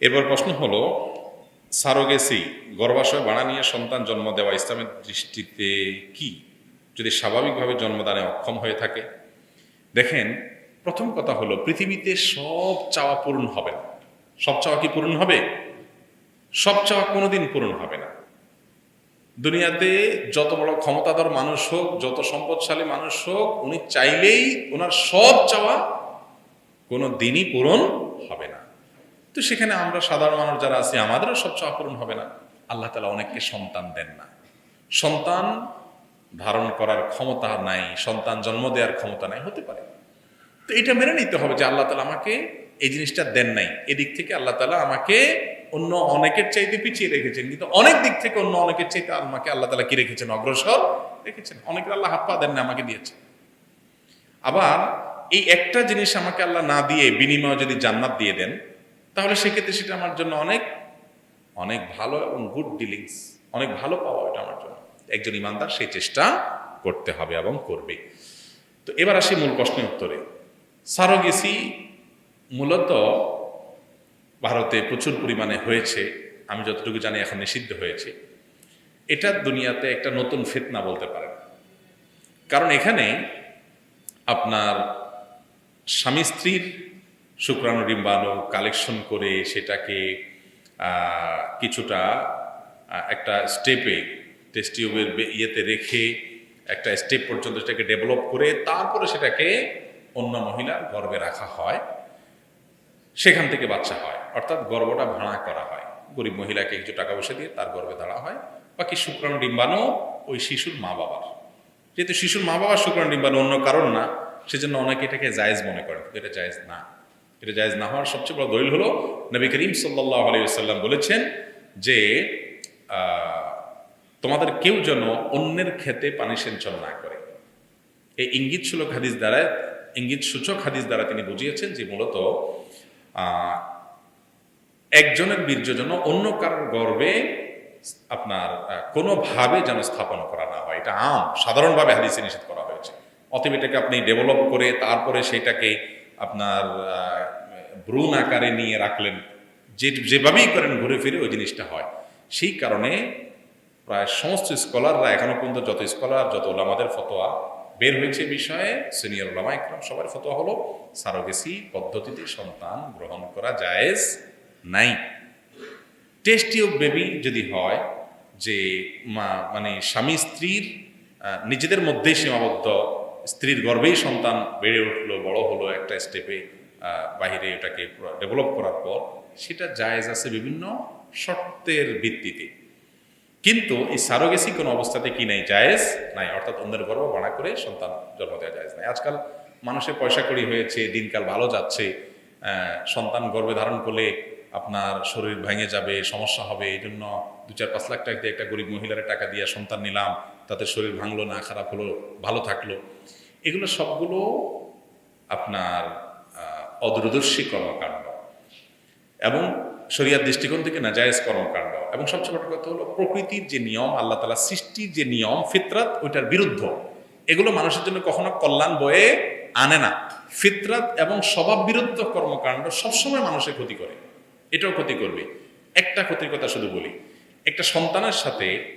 এরপর প্রশ্ন হলো সারোগেসি গর্ভাশয় বাড়া নিয়ে সন্তান জন্ম দেওয়া ইসলামের দৃষ্টিতে কি? যদি স্বাভাবিকভাবে জন্মদানে অক্ষম হয়ে থাকে। দেখেন, প্রথম কথা হলো, পৃথিবীতে সব চাওয়া পূরণ হবে না। সব চাওয়া কি পূরণ হবে? সব চাওয়া কোনোদিন পূরণ হবে না। দুনিয়াতে যত বড় ক্ষমতাধর মানুষ হোক, যত সম্পদশালী মানুষ হোক, উনি চাইলেই ওনার সব চাওয়া কোনো দিনই পূরণ হবে না। তো সেখানে আমরা সাধারণ মানুষ যারা আছি, আমাদেরও সব চাওয়া পূরণ হবে না। আল্লাহ তালা অনেককে সন্তান দেন না। সন্তান ধারণ করার ক্ষমতা নাই, সন্তান জন্ম দেওয়ার ক্ষমতা নাই, হতে পারে। তো এটা মেনে নিতে হবে যে আল্লাহ তালা আমাকে এই জিনিসটা দেন নাই। এদিক থেকে আল্লাহ তালা আমাকে অন্য অনেকের চাইতে পিছিয়ে রেখেছেন, কিন্তু অনেক দিক থেকে অন্য অনেকের চাইতে আমাকে আল্লাহ তালা কি রেখেছেন? অগ্রসর রেখেছেন। অনেকের আল্লাহ হাত পা দেন না আমাকে দিয়েছেন। আবার এই একটা জিনিস আমাকে আল্লাহ না দিয়ে বিনিময়ে যদি জান্নাত দিয়ে দেন তাহলে সেক্ষেত্রে সেটা আমার জন্য অনেক অনেক ভালো এবং গুড ডিলিংস অনেক ভালো পাওয়া এটা আমার জন্য। একজন ইমানদার সেই চেষ্টা করতে হবে এবং করবে। তো এবার আসি মূল প্রশ্নের উত্তরে। সারোগেসি মূলত ভারতে প্রচুর পরিমাণে হয়েছে, আমি যতটুকু জানি এখন নিষিদ্ধ হয়েছে। এটা দুনিয়াতে একটা নতুন ফিতনা বলতে পারেন। কারণ এখানে আপনার স্বামী স্ত্রীর শুক্রাণু ডিম্বাণু কালেকশন করে সেটাকে কিছুটা একটা স্টেপে টেস্টিউবের ইয়েতে রেখে একটা স্টেপ পর্যন্ত সেটাকে ডেভেলপ করে তারপরে সেটাকে অন্য মহিলার গর্ভে রাখা হয়। সেখান থেকে বাচ্চা হয়। অর্থাৎ গর্বটা ভাড়া করা হয়। গরিব মহিলাকে কিছু টাকা পয়সা দিয়ে তার গর্ভে দাঁড়া হয়। বাকি শুক্রাণু ডিম্বাণু ওই শিশুর মা বাবার। যেহেতু শিশুর মা বাবার শুক্রাণু ডিম্বাণু অন্য কারণ না, সেজন্য অনেকে এটাকে জায়েজ মনে করে এটা জায়েজ না। এটা জায়েজ না হওয়ার সবচেয়ে বড় দলিল হলো নবী করিম সাল্লাহ আলাইসাল্লাম বলেছেন যে তোমাদের কেউ যেন অন্যের ক্ষেতে পানি সেঞ্চন না করে। এই ইঙ্গিত সুলক হাদিস দ্বারা ইঙ্গিত সূচক হাদিস দ্বারা তিনি বুঝিয়েছেন যে মূলত একজনের বীর্য যেন অন্য কারোর গর্বে আপনার কোনোভাবে যেন স্থাপন করা না হয়। এটা আম, সাধারণভাবে হাদিসে নিষেধ করা হয়েছে। অতএব এটাকে আপনি ডেভেলপ করে তারপরে সেটাকে আপনার ভ্রূণ আকারে নিয়ে রাখলেন, যে, যেভাবেই করেন ঘুরে ফিরে ওই জিনিসটা হয়। সেই কারণে প্রায় সমস্ত স্কলাররা এখনও পর্যন্ত যত স্কলার, যত ওলামাদের ফতোয়া বের হয়েছে বিষয়ে, সিনিয়র ওলামা ইকরাম সবার ফতোয়া হলো, সারোগেসি পদ্ধতিতে সন্তান গ্রহণ করা জায়েজ নাই। টেস্টি অফ বেবি যদি হয়, যে মা মানে স্বামী স্ত্রীর নিজেদের মধ্যেই সীমাবদ্ধ স্ত্রীর গর্ভেই সন্তান বেড়ে উঠল, বড় হলো একটা স্টেপে বাহিরে এটাকে ডেভেলপ করার পর, সেটা জায়েজ আছে বিভিন্ন শর্তের ভিত্তিতে। কিন্তু এই সারোগেসি কোনো অবস্থাতে কি নাই? জায়েজ নাই, অর্থাৎ অন্যের গর্ভ ভাড়া করে সন্তান জন্ম দেওয়া জায়েজ নাই। আজকাল মানুষের পয়সা কড়ি হয়েছে, দিনকাল ভালো যাচ্ছে সন্তান গর্ভে ধারণ করলে আপনার শরীর ভেঙে যাবে, সমস্যা হবে এই জন্য দু চার পাঁচ লাখ টাকা দিয়ে একটা গরিব মহিলার টাকা দিয়ে সন্তান নিলাম তাতে শরীর ভাঙলো না, খারাপ হলো, ভালো থাকল। এগুলো সবগুলো আপনার অদূরদর্শী কর্মকাণ্ড এবং শরিয়ার দৃষ্টিকোণ থেকে নাজায়েজ কর্মকাণ্ড এবং সবচেয়ে বড় কথা হলো প্রকৃতির যে নিয়ম, আল্লাহ তালা সৃষ্টির যে নিয়ম, ফিতরাত, ওইটার বিরুদ্ধ। এগুলো মানুষের জন্য কখনো কল্যাণ বয়ে আনে না। ফিতরাত এবং স্বভাব বিরুদ্ধ কর্মকাণ্ড সবসময় মানুষের ক্ষতি করে। এটাও ক্ষতি করবে। একটা ক্ষতির কথা শুধু বলি। একটা সন্তানের সাথে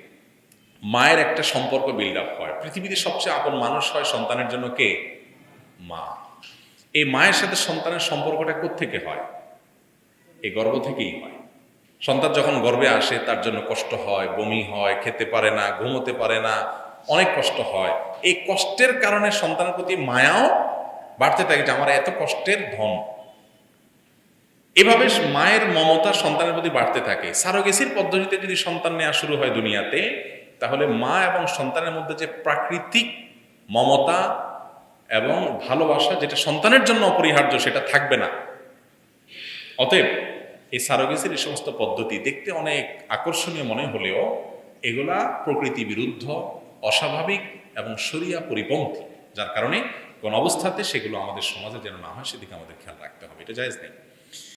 মায়ের একটা সম্পর্ক বিল্ড আপ হয়। পৃথিবীতে সবচেয়ে আপন মানুষ হয় সন্তানের জন্য কে? মা। এই মায়ের সাথে সন্তানের সম্পর্কটা থেকে হয়? এই গর্ব থেকেই হয়। সন্তান যখন গর্বে আসে, তার জন্য কষ্ট হয়, বমি হয়, খেতে পারে না, ঘুমোতে পারে না, অনেক কষ্ট হয়। এই কষ্টের কারণে সন্তানের প্রতি মায়াও বাড়তে থাকে যে, আমার এত কষ্টের ধন। এভাবে মায়ের মমতা সন্তানের প্রতি বাড়তে থাকে। সারোগেসির পদ্ধতিতে যদি সন্তান নেওয়া শুরু হয় দুনিয়াতে তাহলে মা এবং সন্তানের মধ্যে যে প্রাকৃতিক মমতা এবং ভালোবাসা যেটা সন্তানের জন্য অপরিহার্য, সেটা থাকবে না। অতএব এই সারোগেসির এই সমস্ত পদ্ধতি দেখতে অনেক আকর্ষণীয় মনে হলেও এগুলা প্রকৃতি বিরুদ্ধ, অস্বাভাবিক এবং সরিয়া পরিপন্থী, যার কারণে কোন অবস্থাতে সেগুলো আমাদের সমাজে যেন না হয়, সেদিকে আমাদের খেয়াল রাখতে হবে। এটা জায়েজ নেই।